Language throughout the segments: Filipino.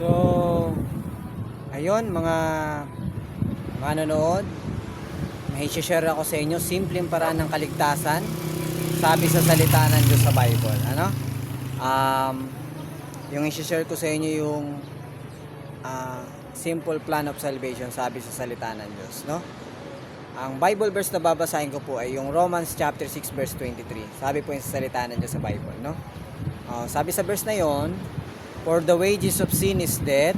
So, ayun mga manonood, may share ako sa inyo simpleng paraan ng kaligtasan sabi sa salita ng Diyos sa Bible. Ano? Um, yung i-share ko sa inyo yung ah, simple plan of salvation sabi sa salita ng Diyos. No? Ang Bible verse na babasahin ko po ay yung Romans chapter 6 verse 23. Sabi po yung sa salita ng Diyos sa Bible. No? Ah, sabi sa verse na yon, For the wages of sin is death,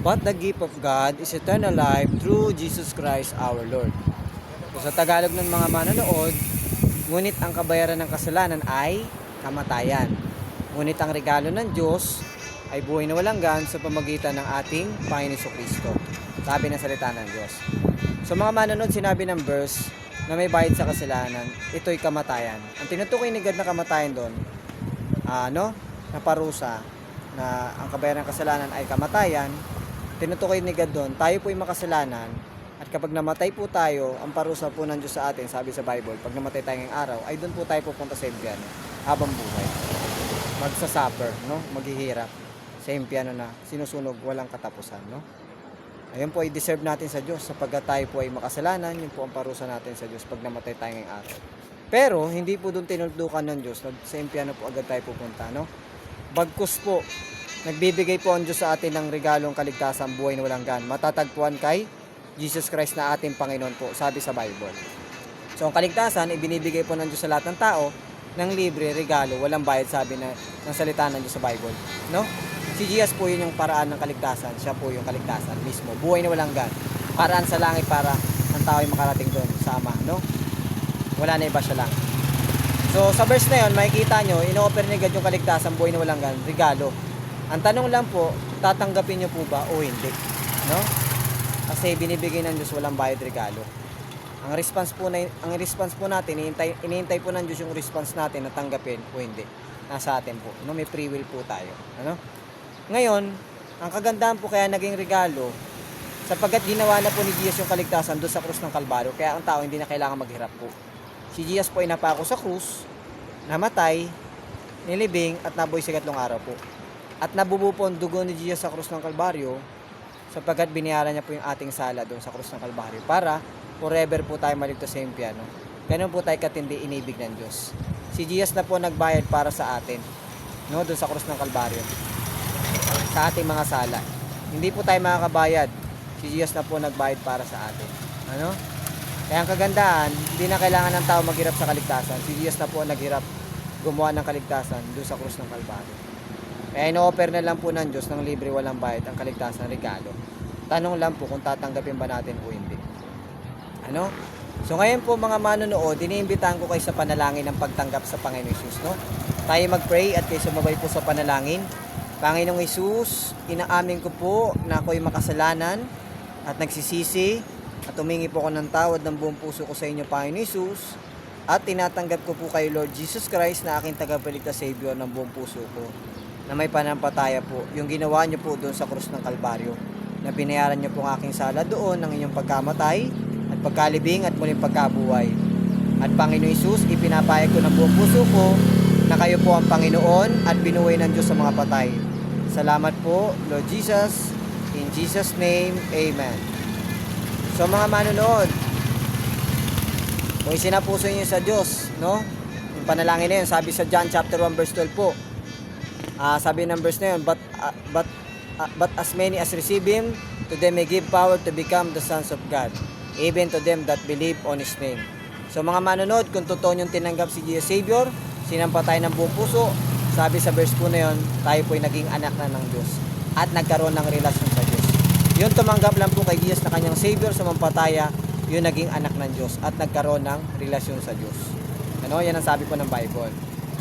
but the gift of God is eternal life through Jesus Christ our Lord. So, sa Tagalog ng mga manonood, ngunit ang kabayaran ng kasalanan ay kamatayan. Ngunit ang regalo ng Diyos ay buhay na walang gan sa pamagitan ng ating Panginoon Kristo. Sabi ng salita ng Diyos. So mga manonood, sinabi ng verse na may bayad sa kasalanan, ito'y kamatayan. Ang tinutukoy ni God na kamatayan doon, ano, na parusa, na ang kabayaran ng kasalanan ay kamatayan, tinutukoy ni God doon, tayo po'y makasalanan, at kapag namatay po tayo, ang parusa po ng Diyos sa atin, sabi sa Bible, pag namatay tayo ngayong araw, ay doon po tayo pupunta sa impyerno, habang buhay. Magsasuffer, no? Maghihirap sa impyerno na sinusunog, walang katapusan, no? Ayun po, i-deserve natin sa Diyos sapagkat tayo po ay makasalanan, yun po ang parusa natin sa Diyos pag namatay tayo ngayong araw. Pero, hindi po doon tinuldukan ng Diyos, sa impyerno po agad tayo pupunta, no? Bagkus po, nagbibigay po ang Diyos sa atin ng regalong kaligtasan, buhay na walang gan. Matatagpuan kay Jesus Christ na ating Panginoon po, sabi sa Bible. So, ang kaligtasan, ibinibigay po ng Diyos sa lahat ng tao ng libre, regalo, walang bayad, sabi na, ng salita ng Diyos sa Bible. No? Si Jesus po yun yung paraan ng kaligtasan. Siya po yung kaligtasan mismo. Buhay na walang gan. Paraan sa langit para ang tao ay makarating doon sa Ama. No? Wala na iba siya lang. So, sa verse na yun, makikita nyo, ino-offer ni God yung kaligtasan, buhay na walang gan, regalo. Ang tanong lang po, tatanggapin nyo po ba o hindi? No? Kasi binibigay ng Diyos walang bayad regalo. Ang response po na ang response po natin, iniintay, iniintay po ng Diyos yung response natin na tanggapin o hindi. Nasa atin po. No, may free will po tayo. Ano? Ngayon, ang kagandahan po kaya naging regalo sapagkat ginawa na po ni Jesus yung kaligtasan doon sa krus ng Kalbaryo, kaya ang tao hindi na kailangan maghirap po. Si Jesus po ay napako sa krus, namatay, nilibing at nabuhay sa katlong araw po. At nabubu po ang dugo ni Jesus sa krus ng Kalbaryo sapagkat binayaran niya po yung ating sala doon sa krus ng Kalbaryo para forever po tayo maligtas sa impyerno. Ganun po tayo katindi inibig ng Diyos. Si Jesus na po nagbayad para sa atin no doon sa krus ng Kalbaryo sa ating mga sala. Hindi po tayo makakabayad. Si Jesus na po nagbayad para sa atin. Ano? Kaya ang kagandahan, hindi na kailangan ng tao maghirap sa kaligtasan. Si Jesus na po naghirap gumawa ng kaligtasan doon sa krus ng Kalbaryo. Kaya ino-offer na lang po ng Diyos ng libre walang bayad ang kaligtasan regalo. Tanong lang po kung tatanggapin ba natin o hindi. Ano? So ngayon po mga manonood, iniimbitahan ko kayo sa panalangin ng pagtanggap sa Panginoon Isus, no? Tayo mag-pray at kayo sumabay po sa panalangin. Panginoong Isus, inaamin ko po na ako'y makasalanan at nagsisisi at humingi po ako ng tawad ng buong puso ko sa inyo, Panginoon Isus. At tinatanggap ko po kay Lord Jesus Christ na aking tagapagligtas Savior ng buong puso ko na may panampataya po yung ginawa niyo po doon sa krus ng Kalbaryo na binayaran niyo po ang aking sala doon ng inyong pagkamatay at pagkalibing at muling pagkabuhay. At Panginoon Isus, ipinapayag ko ng buong puso ko na kayo po ang Panginoon at binuhay ng Diyos sa mga patay. Salamat po, Lord Jesus. In Jesus' name, Amen. So mga manonood, kung isinapuso niyo sa Diyos, no? Yung panalangin na yun, sabi sa John chapter 1 verse 12 po, Ah, sabi ng verse na yun, but, ah, but, ah, but as many as receive Him, to them may give power to become the sons of God, even to them that believe on His name. So mga manonood, kung totoo yung tinanggap si Jesus Savior, sinampatay ng buong puso, sabi sa verse po na yun, tayo po'y naging anak na ng Diyos at nagkaroon ng relasyon sa Yung tumanggap lang po kay Jesus na kanyang Savior sa mampataya, yun naging anak ng Diyos at nagkaroon ng relasyon sa Diyos. Ano? Yan ang sabi po ng Bible.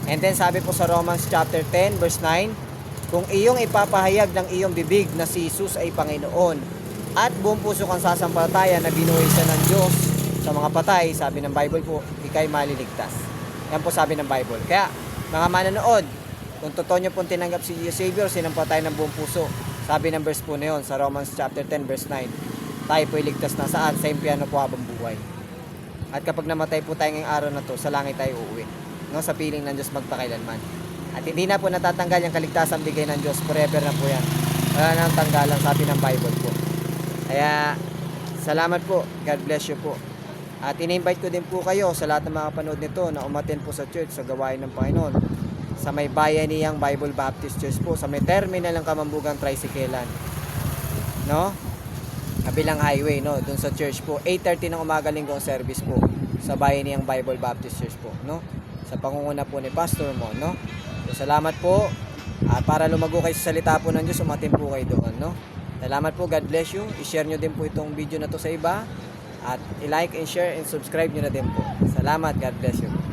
And then sabi po sa Romans chapter 10 verse 9, kung iyong ipapahayag ng iyong bibig na si Jesus ay Panginoon at buong puso kang sasampalataya na binuhay siya ng Diyos sa mga patay, sabi ng Bible po, ikay maliligtas. Yan po sabi ng Bible. Kaya, mga mananood, kung totoo nyo pong tinanggap si Jesus Savior, sinampatay ng buong puso. Sabi ng verse po na yun, sa Romans chapter 10 verse 9, tayo po ligtas na saan? Sa impyerno po habang buhay. At kapag namatay po tayo ngayong araw na to, sa langit tayo uuwi. No, sa piling ng Diyos magpakailanman. At hindi na po natatanggal yung kaligtasan bigay ng Diyos. Forever na po yan. Wala nang tanggalan sabi ng Bible po. Kaya, salamat po. God bless you po. At in-invite ko din po kayo sa lahat ng mga panood nito na umaten po sa church sa gawain ng Panginoon. Sa may Bayaniyang Bible Baptist Church po, sa may terminal ng Kamambugang Tricyclean. No? Kabilang highway, no? Doon sa church po. 8.30 ng umaga linggo ang service po sa Bayaniyang Bible Baptist Church po, no? Sa pangunguna po ni Pastor mo, no? So, salamat po. At para lumago kayo sa salita po ng Diyos, umatin po kayo doon, no? Salamat po, God bless you. I-share nyo din po itong video na to sa iba. At i-like and share and subscribe nyo na din po. Salamat, God bless you.